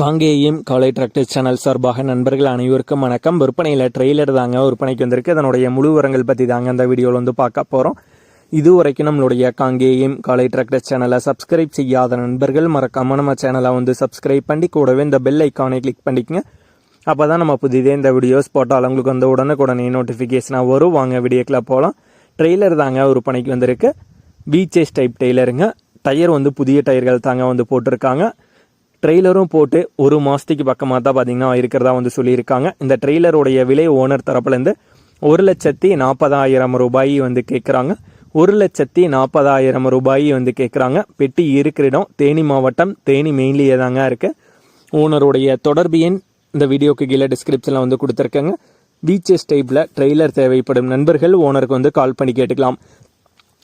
காங்கேயம் காலை tractor channel சார்பாக நண்பர்கள் அனைவருக்கும் வணக்கம். விற்பனையில் ட்ரெய்லர் தாங்க விற்பனைக்கு வந்திருக்கு. அதனுடைய முழு விவரங்கள் பற்றி தாங்க அந்த வீடியோவில் வந்து பார்க்க போகிறோம் இது வரைக்கும் நம்மளுடைய காங்கேயம் காலை டிராக்டர் சேனலை சப்ஸ்கிரைப் செய்யாத நண்பர்கள் மறக்காமல் நம்ம சேனலை வந்து சப்ஸ்கிரைப் பண்ணி கூடவே இந்த பெல் ஐக்கானை கிளிக் பண்ணிக்கங்க. அப்போ தான் நம்ம புதிதே இந்த வீடியோஸ் போட்டால் உங்களுக்கு வந்து உடனுக்குடனே நோட்டிஃபிகேஷனாக வரும். வாங்க வீடியோக்கில் போகலாம் ட்ரெய்லர் தாங்க விற்பனைக்கு வந்திருக்கு. பீச்சேஸ் டைப் டெய்லருங்க டயர் வந்து புதிய டயர்கள் தாங்க வந்து போட்டிருக்காங்க. ட்ரெய்லரும் போட்டு ஒரு மாதத்துக்கு பக்கமாக தான் பார்த்தீங்கன்னா இருக்கிறதா வந்து சொல்லியிருக்காங்க. இந்த ட்ரெய்லருடைய விலை ஓனர் தரப்புலேருந்து ஒரு லட்சத்தி நாற்பதாயிரம் ரூபாய் வந்து கேட்குறாங்க ஒரு லட்சத்தி நாற்பதாயிரம் ரூபாய் வந்து கேட்குறாங்க பெட்டி இருக்கிற இடம் தேனி மாவட்டம் தேனி மெயின்லேயே தாங்க இருக்குது ஓனருடைய தொடர்பு எண் இந்த வீடியோக்கு கீழே டிஸ்கிரிப்ஷனில் வந்து கொடுத்துருக்கேங்க. பீச்சஸ் டைப்பில் ட்ரெய்லர் தேவைப்படும் நண்பர்கள் ஓனருக்கு வந்து கால் பண்ணி கேட்டுக்கலாம்.